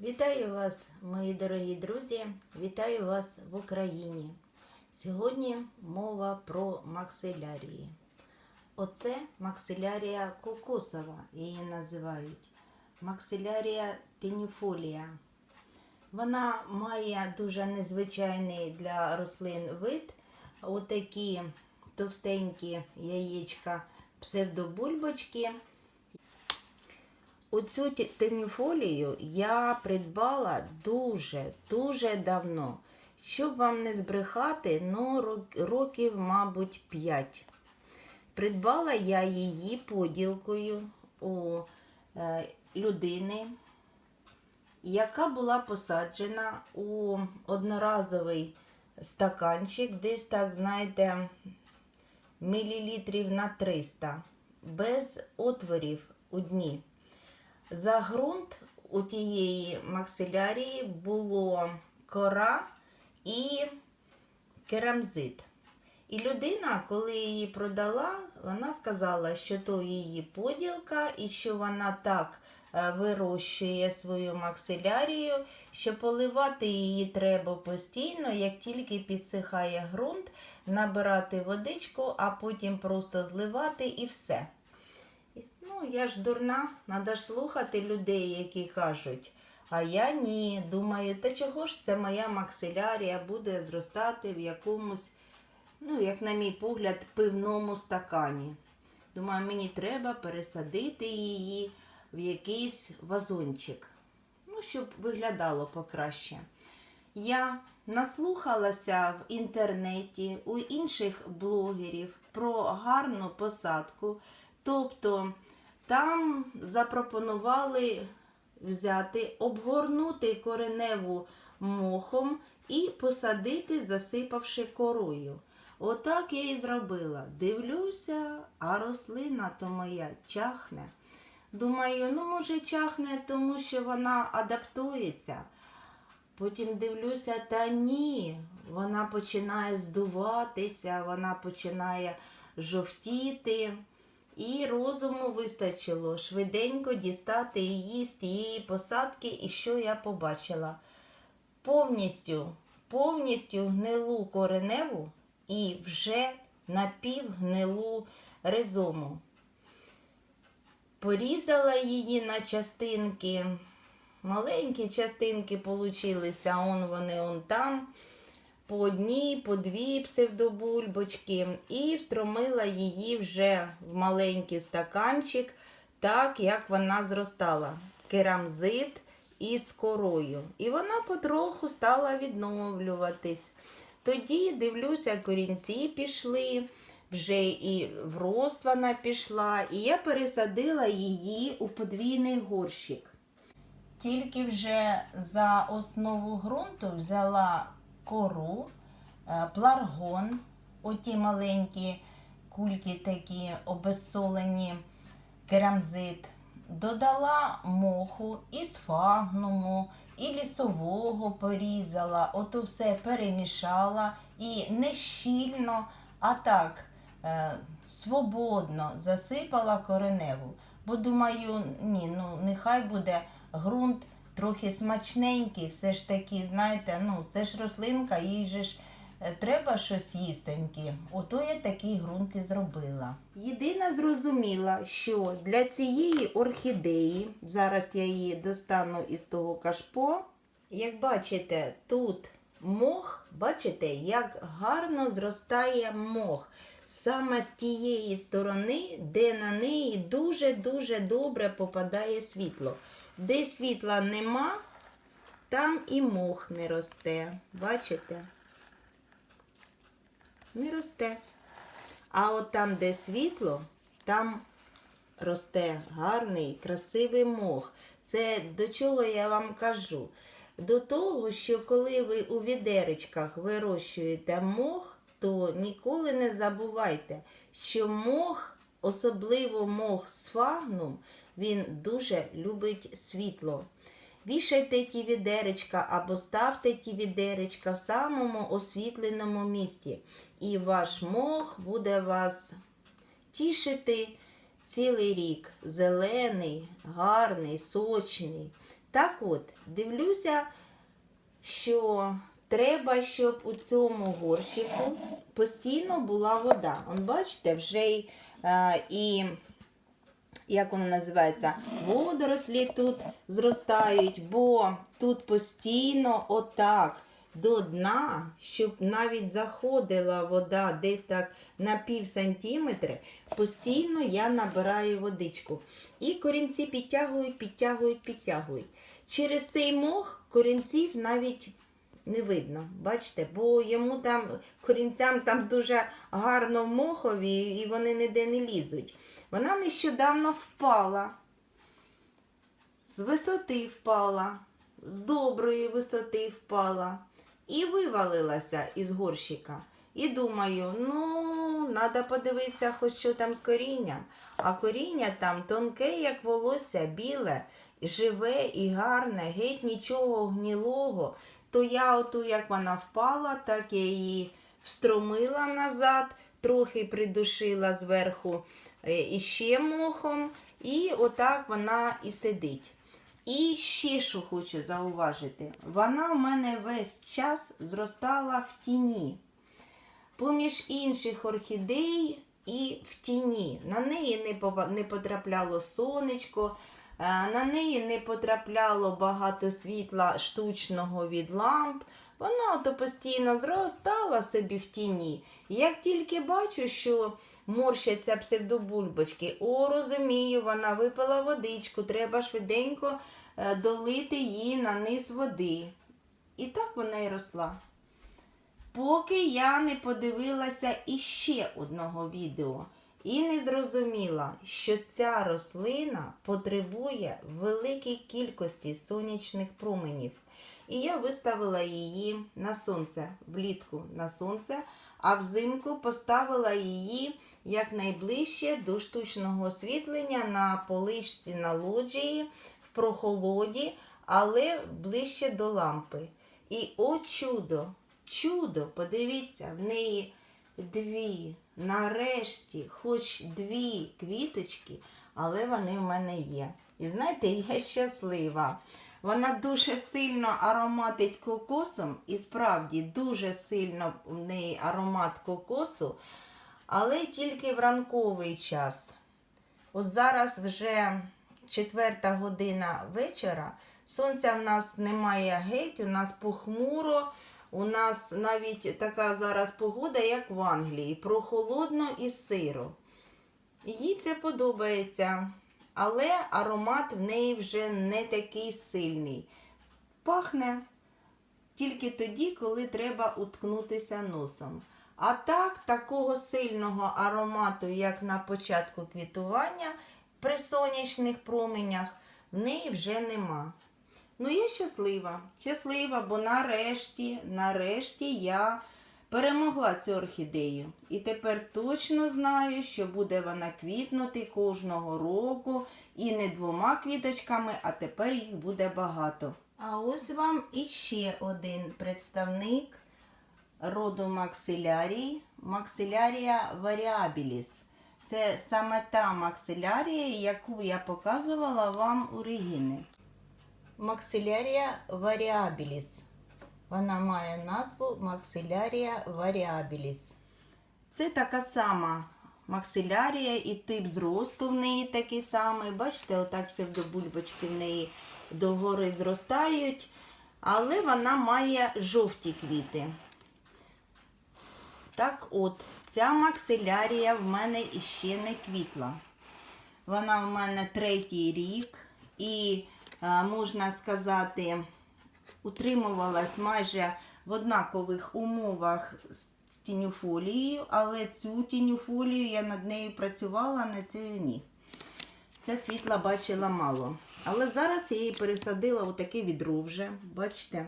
Вітаю вас, мої дорогі друзі! Вітаю вас в Україні. Сьогодні мова про максилярії. Оце максилярія кокосова, її називають. Максилярія теніфолія. Вона має дуже незвичайний для рослин вид. Отакі товстенькі яєчка псевдобульбочки. Оцю теніфолію я придбала дуже, дуже давно. Щоб вам не збрехати, ну, років, мабуть, 5. Придбала я її поділкою у е, людини, яка була посаджена у одноразовий стаканчик, десь так, знаєте, мілілітрів на 300, без отворів у дні. За ґрунт у тієї максилярії було кора і керамзит. І людина, коли її продала, вона сказала, що то її поділка і що вона так е, вирощує свою максилярію, що поливати її треба постійно, як тільки підсихає ґрунт, набирати водичку, а потім просто зливати і все. Ну, я ж дурна, треба ж слухати людей, які кажуть. А я ні. Думаю, та чого ж це моя максилярія буде зростати в якомусь, ну, як на мій погляд, пивному стакані. Думаю, мені треба пересадити її в якийсь вазончик. Ну, щоб виглядало покраще. Я наслухалася в інтернеті у інших блогерів про гарну посадку. Тобто там запропонували взяти, обгорнути кореневу мохом і посадити, засипавши корою. Отак я і зробила. Дивлюся, а рослина то моя чахне. Думаю, ну може чахне, тому що вона адаптується. Потім дивлюся, та ні, вона починає здуватися, вона починає жовтіти. І розуму вистачило швиденько дістати її з тієї посадки, і що я побачила? Повністю, повністю гнилу кореневу і вже напівгнилу ризому. Порізала її на частинки. Маленькі частинки получилися, он вони он там. По одній, по дві псевдобульбочки, і встромила її вже в маленький стаканчик, так як вона зростала. Керамзит із корою. І вона потроху стала відновлюватись. Тоді, дивлюся, корінці пішли, вже і в рост вона пішла, і я пересадила її у подвійний горщик. Тільки вже за основу ґрунту взяла кору, е, пларгон, оті маленькі кульки такі обезсолені, керамзит. Додала моху із фагнуму, і лісового порізала, ото все перемішала і не щільно, а так е, свободно засипала кореневу. Бо думаю, ні, ну нехай буде ґрунт трохи смачненький, все ж таки, знаєте, ну це ж рослинка, їй же ж е, треба щось їстеньке. Ото я такий ґрунт і зробила. Єдина зрозуміла, що для цієї орхідеї, зараз я її достану із того кашпо, як бачите, тут мох, бачите, як гарно зростає мох. Саме з тієї сторони, де на неї дуже-дуже добре попадає світло. Де світла нема, там і мох не росте. Бачите? Не росте. А от там, де світло, там росте гарний, красивий мох. Це до чого я вам кажу? До того, що коли ви у відеречках вирощуєте мох, то ніколи не забувайте, що мох, особливо мох з фагнум, він дуже любить світло. Вішайте ті відеречка або ставте ті відеречка в самому освітленому місці, і ваш мох буде вас тішити цілий рік. Зелений, гарний, сочний. Так от, дивлюся, що треба, щоб у цьому горщику постійно була вода. Он бачите, вже й, е, і як воно називається, водорослі тут зростають, бо тут постійно отак до дна, щоб навіть заходила вода десь так на пів сантиметри, постійно я набираю водичку. І корінці підтягують, підтягують, підтягують. Через цей мох корінців навіть не видно, бачите, бо йому там корінцям там дуже гарно в мохові і вони ніде не лізуть. Вона нещодавно впала, з висоти впала, з доброї висоти впала і вивалилася із горщика. І думаю, ну, треба подивитися, хоч що там з корінням. А коріння там тонке, як волосся, біле, живе і гарне, геть нічого гнілого. То я оту, як вона впала, так я її встромила назад, трохи придушила зверху е, іще мохом, і отак вона і сидить. І ще що хочу зауважити, вона в мене весь час зростала в тіні поміж інших орхідей і в тіні. На неї не не потрапляло сонечко, на неї не потрапляло багато світла штучного від ламп. Вона то постійно зростала собі в тіні. Як тільки бачу, що морщаться псевдобульбочки, о, розумію, вона випила водичку, треба швиденько е, долити її на низ води. І так вона й росла. Поки я не подивилася іще одного відео і не зрозуміла, що ця рослина потребує великій кількості сонячних променів. І я виставила її на сонце, влітку на сонце, а взимку поставила її якнайближче до штучного освітлення на поличці на лоджії в прохолоді, але ближче до лампи. І о чудо! Чудо, подивіться, в неї дві, нарешті, хоч дві квіточки, але вони в мене є. І знаєте, я щаслива. Вона дуже сильно ароматить кокосом, і справді дуже сильно в неї аромат кокосу, але тільки в ранковий час. Ось зараз вже четверта година вечора. Сонця в нас немає геть, у нас похмуро. У нас навіть така зараз погода, як в Англії, прохолодно і сиро. Їй це подобається, але аромат в неї вже не такий сильний. Пахне тільки тоді, коли треба уткнутися носом. А так, такого сильного аромату, як на початку квітування при сонячних променях, в неї вже нема. Ну, я щаслива. Щаслива, бо нарешті, нарешті я перемогла цю орхідею. І тепер точно знаю, що буде вона квітнути кожного року і не двома квіточками, а тепер їх буде багато. А ось вам іще один представник роду максилярій, максилярія варіабіліс. Це саме та максилярія, яку я показувала вам у Регіни. Максилярія варіабіліс. Вона має назву Максилярія варіабіліс. Це така сама максилярія і тип зросту в неї такий самий. Бачите, отак псевдобульбочки в неї догори зростають, але вона має жовті квіти. Так от, ця максилярія в мене іще не квітла. Вона в мене третій рік і, можна сказати, утримувалась майже в однакових умовах з тінюфолією, але цю тінюфолію я над нею працювала, на цю ні. Це світла бачила мало. Але зараз я її пересадила у таке відро вже. Бачите,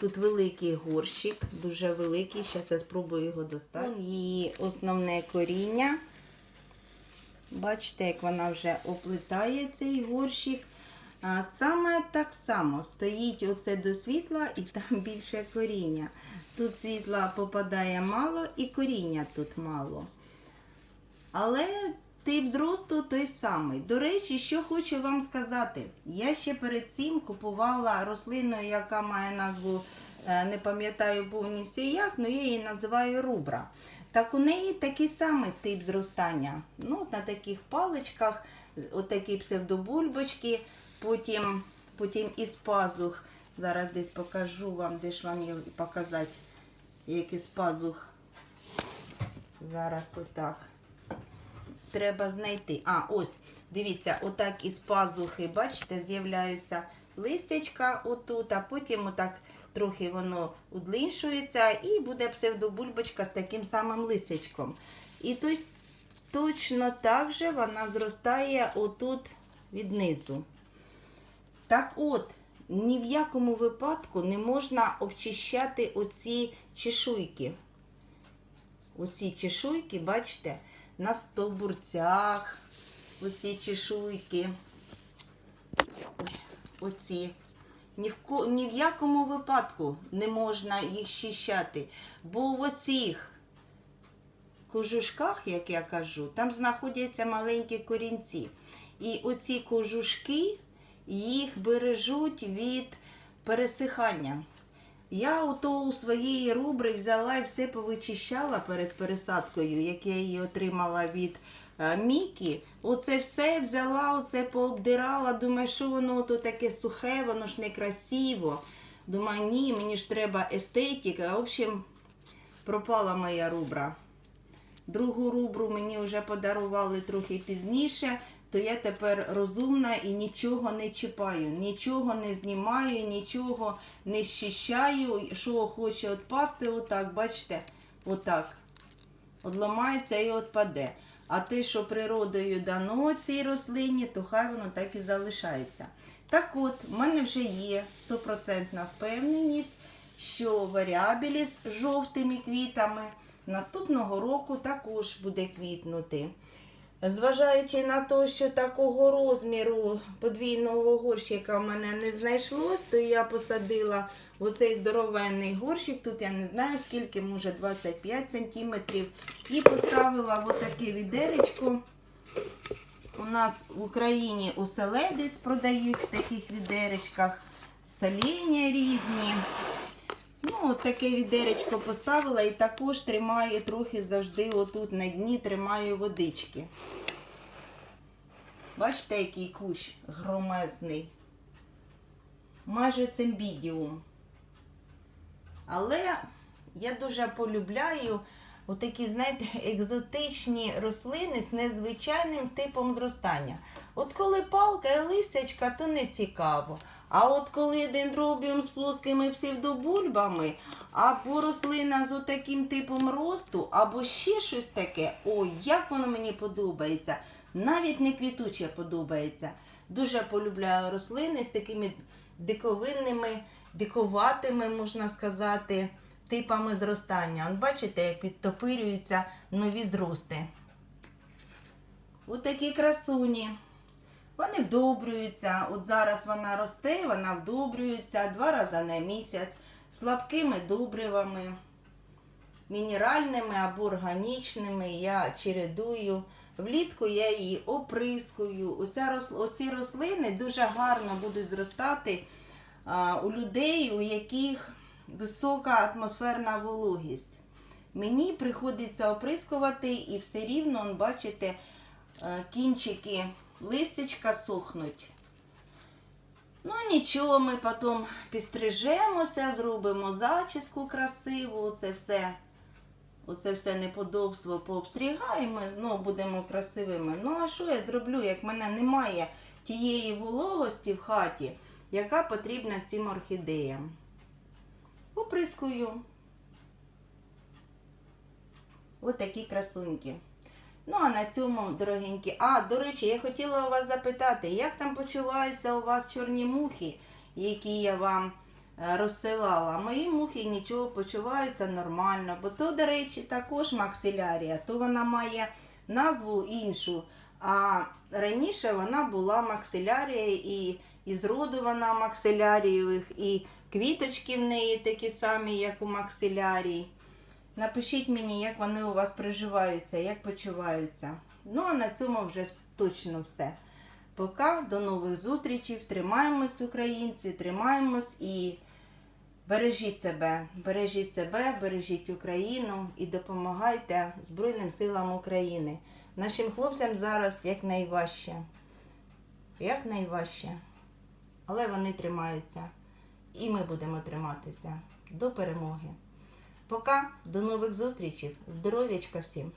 тут великий горщик, дуже великий. Зараз я спробую його достати. Вон Її основне коріння. Бачите, як вона вже оплетає цей горщик. А саме так само стоїть оце до світла і там більше коріння. Тут світла попадає мало і коріння тут мало. Але тип зросту той самий. До речі, що хочу вам сказати. Я ще перед цим купувала рослину, яка має назву, е, не пам'ятаю повністю як, але я її називаю рубра. Так у неї такий самий тип зростання. Ну, на таких паличках, отакі псевдобульбочки, потім, потім із пазух. Зараз десь покажу вам, де ж вам його показати, як із пазух. Зараз отак. Треба знайти. А, ось, дивіться, отак із пазухи, бачите, з'являються листячка отут, а потім отак трохи воно удліншується і буде псевдобульбочка з таким самим листячком. І то, точно так же вона зростає отут віднизу. Так от, ні в якому випадку не можна обчищати оці чешуйки. Оці чешуйки, бачите, на стовбурцях, оці чешуйки. Оці. Ні в, ні в якому випадку не можна їх щищати, бо в оцих кожушках, як я кажу, там знаходяться маленькі корінці. І оці кожушки їх бережуть від пересихання. Я ото у своєї рубри взяла і все повичищала перед пересадкою, як я її отримала від е, Мікі. Оце все взяла, оце пообдирала. Думаю, що воно то таке сухе, воно ж не красиво. Думаю, ні, мені ж треба естетика. В общем, пропала моя рубра. Другу рубру мені вже подарували трохи пізніше, то я тепер розумна і нічого не чіпаю, нічого не знімаю, нічого не щищаю. Що хоче відпасти, отак, бачите, отак. Одламається і відпаде. А те, що природою дано цій рослині, то хай воно так і залишається. Так от, в мене вже є стопроцентна впевненість, що варіабіліс з жовтими квітами наступного року також буде квітнути. Зважаючи на те, що такого розміру подвійного горщика в мене не знайшлось, то я посадила оцей здоровенний горщик, тут я не знаю скільки, може 25 сантиметрів, і поставила отаке відеречко. У нас в Україні оселедець продають в таких відеречках, соління різні. Ну, от таке відеречко поставила і також тримаю трохи завжди отут на дні тримаю водички. Бачите, який кущ громезний. Майже цимбідіум. Але я дуже полюбляю отакі, знаєте, екзотичні рослини з незвичайним типом зростання. От коли палка і листячка, то не цікаво. А от коли дендробіум з плоскими псевдобульбами, або рослина з отаким типом росту, або ще щось таке, ой, як воно мені подобається. Навіть не квітуче подобається. Дуже полюбляю рослини з такими диковинними, диковатими, можна сказати, типами зростання. От бачите, як відтопирюються нові зрости. Ось такі красуні. Вони вдобрюються. От зараз вона росте, вона вдобрюється два рази на місяць слабкими добривами, мінеральними або органічними. Я чередую. Влітку я її оприскую. Оця Оці рослини дуже гарно будуть зростати а, у людей, у яких висока атмосферна вологість. Мені приходиться оприскувати і все рівно, он, бачите, е, кінчики листячка сохнуть. Ну нічого, ми потім підстрижемося, зробимо зачіску красиву, це все, оце все неподобство пообстрігаємо знову будемо красивими. Ну а що я зроблю, як в мене немає тієї вологості в хаті, яка потрібна цим орхідеям? Оприскую. Ось такі красуньки. Ну, а на цьому, дорогенькі. А, до речі, я хотіла у вас запитати, як там почуваються у вас чорні мухи, які я вам е, розсилала. Мої мухи нічого почуваються нормально, бо то, до речі, також максилярія, то вона має назву іншу. А раніше вона була максилярія і із роду вона максилярієвих, і квіточки в неї такі самі, як у максилярії. Напишіть мені, як вони у вас приживаються, як почуваються. Ну, а на цьому вже точно все. Пока, до нових зустрічей. Тримаємось, українці, тримаємось і бережіть себе, бережіть себе, бережіть Україну і допомагайте Збройним силам України. Нашим хлопцям зараз як найважче. Як найважче. Але вони тримаються. І ми будемо триматися до перемоги. Пока, до нових зустрічей. Здоров'ячка всім!